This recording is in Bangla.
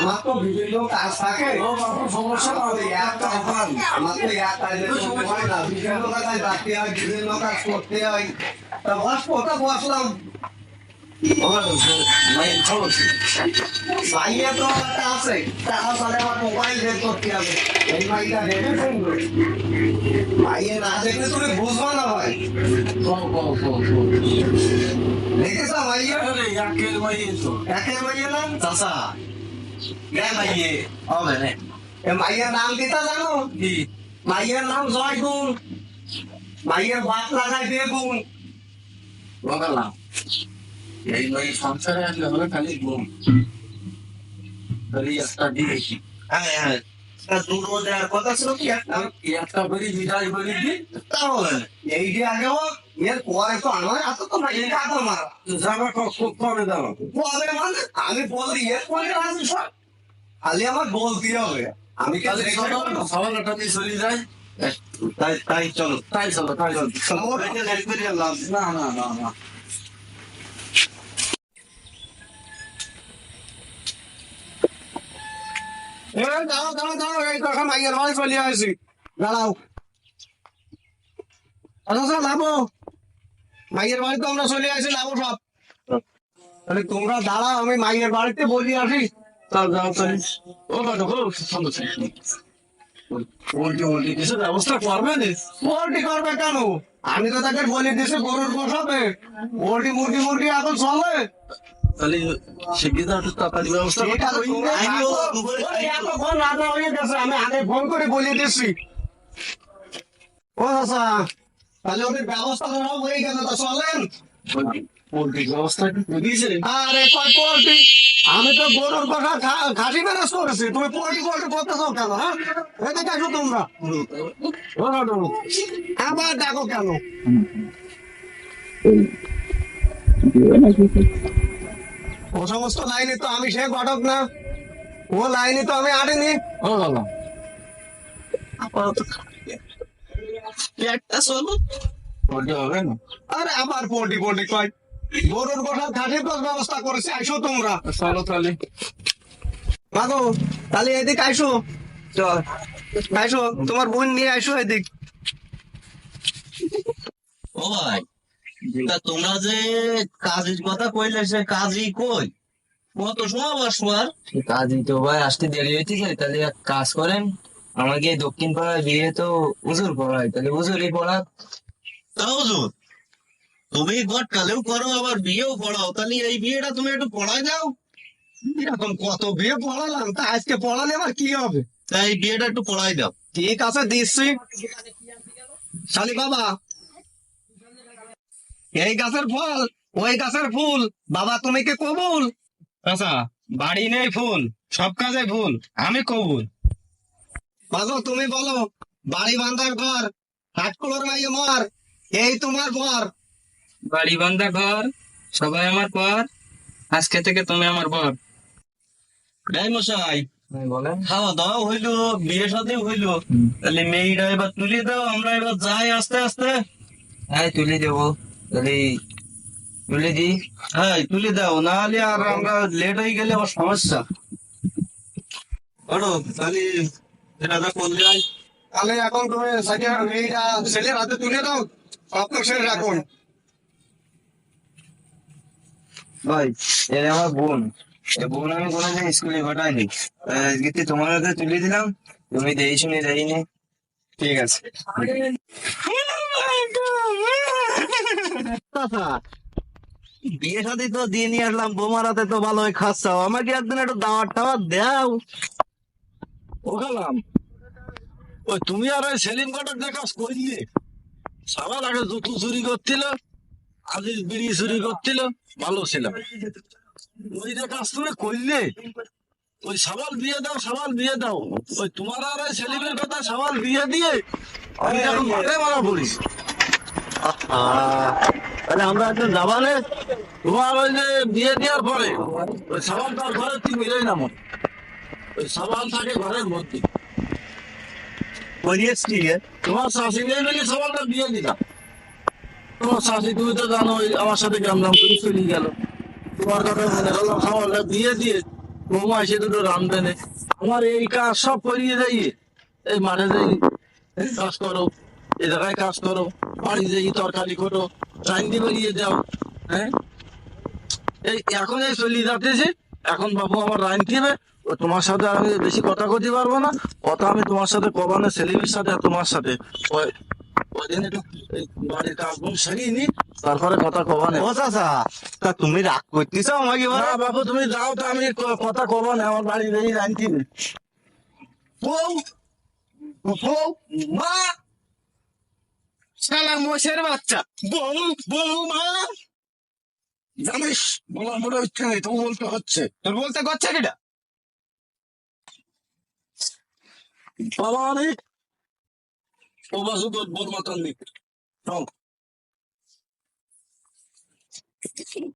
আমার তো বিভিন্ন কাজ থাকে। সমস্যা হবে আমার তো এক কাজে তো হয় না বিভিন্ন কাজ রাখতে হয় বিভিন্ন কাজ করতে হয়। তা বস কোথা বসলাম। মাইয়া তো আছে। আমার মোবাইল বের করতে হবে। এই মাইটা দেখে শুনবে মাইয়া না দেখলে তুমি বুঝব না ভাই। দেখেছ মাইয়া একের মাইয়া নাম চাষা কে মাইয়ে হবে রে এ মাইয়ের নাম দিতা জানো মাইয়ের নাম জয় গুণ মাইয়ের বাপ লাগাই বেগুন বললাম এই ওই সংসারে আসলে হবে খালি ঘুম খালি একটা দিয়েছি হ্যাঁ হ্যাঁ তা দুটো দেওয়ার কথা ছিল কি একটা করে বিদায় করে দিই তাহলে এই যে এর পরে তো আমার এত তো মাইয়ের কাকা মারা জামা খুব কমে দাও পরে মানে আমি বলি এর পরে আসি সব খালি আমার বলতে হবে। আমি কাল সবাইটা দিয়ে চলে যায় তাই তাই চলো। তাই চলো তাই চলো। না না না না। এ দাঁড়াও দাঁড়াও দাঁড়াও এই তো মাইয়ের বাড়ি চলে আসি। দাঁড়াও। আচ্ছা লাভো মাইয়ের বাড়িতে আমরা চলে আসি লাভো সব। তাহলে তোমরা দাঁড়াও আমি মাইয়ের বাড়িতে বলি আসি। তাও যাও ও কিছু ব্যবস্থা করবে না। পোল্ট্রি করবে কেন? আমি তো তাকে বলে দিয়েছি গরুর বসাবে পোল্ট্রি মুরগি মুরগি এখন চলে। তাহলে শিক্ষিত একটু তাড়াতাড়ি ব্যবস্থা এটা তো তোমরা আমিও ওই এতক্ষণ রান্না গেছে, আমি আগে ফোন করে বলে দিচ্ছি ও আচ্ছা তাহলে ওদের ব্যবস্থা হয়ে গেছে তো চলেন। হ্যাঁ? ও সমস্ত লাইনে তো আমি সে ঘটক না। ও লাইনে তো আমি বাবা আপাতত একটা চলো পোল্ট্রি হবে না? আরে আবার পোল্ট্রি পোল্ট্রি কয়? গরুর খাসির তো ব্যবস্থা করেছি আইসো তোমরা। চলো তাহলে। মাগো তাহলে এদিক আইসো। চল আইসো তোমার বোন নিয়ে আইসো এদিক। ও ভাই তা তোমরা যে কাজের কথা কইলে সে কাজই কই? কত সময় বসবো আর কাজই তো ভাই আসতে দেরি হইতেছে। তাহলে এক কাজ করেন আমাকে দক্ষিণ পাড়ায় বিয়ে তো উজুর পড়ায়। তাহলে উজুরই পড়া তা হুজুর তুমি গটকালেও করো, আবার বিয়েও পড়াও। তাহলে এই বিয়েটা তুমি একটু পড়াই দাও এরকম কত বিয়ে পড়ালাম? তা আজকে পড়ালে আমার কি হবে? তাই এই বিয়েটা একটু পড়াই দাও ঠিক আছে, দিচ্ছি। শালি বাবা। এই গাছের ফল, ওই গাছের ফুল। বাবা, তুমি কি কবুল? আচ্ছা বাড়ি নেই ফুল, সব কাজে ফুল আমি কবুল। বাজো তুমি বলো, বাড়ি বান্ধার ঘর হাটকুলোর মাইয়ে মর। এই তোমার বর বাড়ি বান্ধা ঘর সবাই আমার পর আজকে থেকে তুমি আমার বর মশাই বলেন। খাওয়া দাওয়া হইল বিয়ে সাথে হইল। তাহলে মেয়েটা এবার তুলে দাও আমরা এবার যাই আস্তে আস্তে। হ্যাঁ তুলে দেবো। তাহলে তুলে দি। হ্যাঁ তুলে দাও নাহলে আর আমরা লেট হয়ে গেলে আবার সমস্যা। বলো তাহলে এটা করলে তাহলে এখন তুমি মেয়েটা ছেলের হাতে তুলে দাও। শেষ এখন ভাই এর আমার বোন। বোন আমি স্কুলে পাঠাইনি। আজকে তোমার হাতে তুলে দিলাম। তুমি দেই শুনে ঠিক আছে। বিয়ে সাথে তো দিয়ে নিয়ে আসলাম। বোমার হাতে তো ভালোই খাচ্ছাও আমাকে একদিন একটু দাওয়াত টাওয়ার দাও। ও গেলাম। ওই তুমি আর ওই সেলিম কাটার কাজ করলে সবার আগে জুতো চুরি করছিল, আজিজ বিড়ি চুরি করছিল, ভালো ছিলাম ওই কাজ তুমি করলে, ওই সবাল বিয়ে দাও, সবাল বিয়ে দাও। ওই তোমার আর ওই সেলিমের কথা সবাল বিয়ে দিয়ে আমি এখন মাঠে মারা পড়িস তাহলে আমরা একটু যাবানে তোমার ওই যে বিয়ে দেওয়ার পরে, ওই সবাল তার ঘরে তুই মিলেই না মন ওই সবাল থাকে ঘরের মধ্যে আমার এই কাজ সব করিয়ে যাই এই মাঠে যাই কাজ করো এ জায়গায় কাজ করো, বাড়ি যাই, তরকারি করো রান্দি বেরিয়ে দাও হ্যাঁ? এই এখন এই চলিয়ে যাতেছে এখন বাবু আমার রাইন দিবে তোমার সাথে আমি বেশি কথা করতে পারব না। কথা আমি তোমার সাথে কবানো সেলিমের সাথে তোমার সাথে। একটু বাড়ির সারিয়ে নি তারপরে কথা ও চাচা তা তুমি রাগ করতেছ আমাকে না বাবু তুমি যাও তো আমি কথা কবা না আমার বাড়ি মা শালা মোষের বাচ্চা। বউ বউ মা। জানিস বলার মোটা ইচ্ছে নেই তবু বলতে হচ্ছে। তোর বলতে করছে কিটা বাবা অনেক ও বাসু তোর